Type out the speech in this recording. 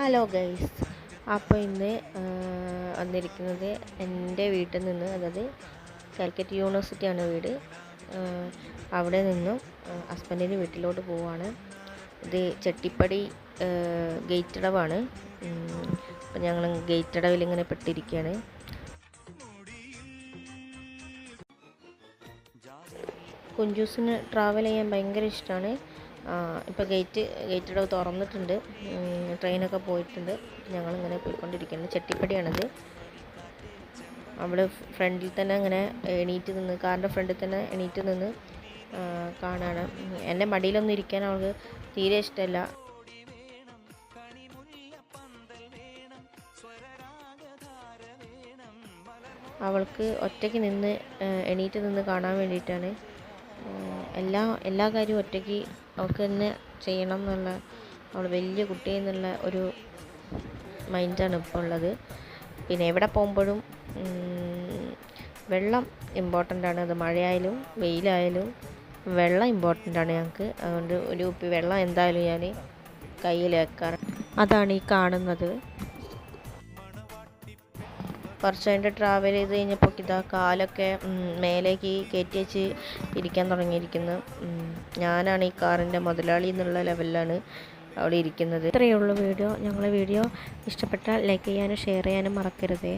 Hello guys അപ്പോൾ ഇന്ന് വന്നിരിക്കുന്നത് എന്റെ വീട്ടിൽ നിന്ന് അതായത് കാലിക്കറ്റ് യൂണിവേഴ്സിറ്റിയാണ് വീട്. അവിടെ നിന്നും ഹസ്ബൻഡിന്റെ വീട്ടിലോട്ട് പോവാണ്. ഇത് ചെട്ടിപ്പടി ഗേറ്റ് അടവാണ് അപ്പം ഞങ്ങൾ ഗേറ്റ് അടവിൽ ഇങ്ങനെ പെട്ടിരിക്കുകയാണ് കുഞ്ചൂസിന് ട്രാവൽ ചെയ്യാൻ ഭയങ്കര ഇഷ്ടമാണ് ഇപ്പോൾ ഗേറ്റ് ഗേറ്റിടവ് തുറന്നിട്ടുണ്ട്. ട്രെയിനൊക്കെ പോയിട്ടുണ്ട്. ഞങ്ങളിങ്ങനെ പോയിക്കൊണ്ടിരിക്കുന്നു. ചെട്ടിപ്പടിയാണിത്. അവിടെ ഫ്രണ്ടിൽ തന്നെ അങ്ങനെ എണീറ്റ് നിന്ന് കാറിന്റെ ഫ്രണ്ടിൽ തന്നെ എണീറ്റ് നിന്ന് കാണാണ്. എന്റെ മടിയിലൊന്നും ഇരിക്കാൻ അവൾക്ക് തീരെ ഇഷ്ടമല്ല. അവൾക്ക് ഒറ്റയ്ക്ക് നിന്ന് എണീറ്റ് നിന്ന് കാണാൻ വേണ്ടിയിട്ടാണ്. എല്ലാ എല്ലാ കാര്യവും ഒറ്റയ്ക്ക് അവൾക്ക് തന്നെ ചെയ്യണം എന്നുള്ള അവൾ വലിയ കുട്ടി എന്നുള്ള ഒരു മൈൻഡാണ് ഇപ്പോൾ ഉള്ളത് പിന്നെ എവിടെ പോകുമ്പോഴും വെള്ളം ഇമ്പോർട്ടന്റ് ആണ് അത് മഴയായാലും വെയിലായാലും വെള്ളം ഇമ്പോർട്ടന്റ് ആണ് ഞങ്ങൾക്ക് അതുകൊണ്ട് ഒരു കുപ്പി വെള്ളം എന്തായാലും ഞാൻ കയ്യിൽ വെക്കാറ്. അതാണ് ഈ കാണുന്നത്. കുറച്ച് കഴിഞ്ഞിട്ട് ട്രാവൽ ചെയ്ത് കഴിഞ്ഞപ്പോൾ ഇതാ കാലൊക്കെ മേലേക്ക് കയറ്റി വെച്ച് ഇരിക്കാൻ തുടങ്ങിയിരിക്കുന്നു. ഞാനാണ് ഈ കാറിന്റെ മുതലാളി എന്നുള്ള ലെവലിലാണ് അവിടെ ഇരിക്കുന്നത്. ഇത്രയേ ഉള്ളൂ വീഡിയോ. ഞങ്ങളെ വീഡിയോ ഇഷ്ടപ്പെട്ടാൽ ലൈക്ക് ചെയ്യാനും ഷെയർ ചെയ്യാനും മറക്കരുതേ.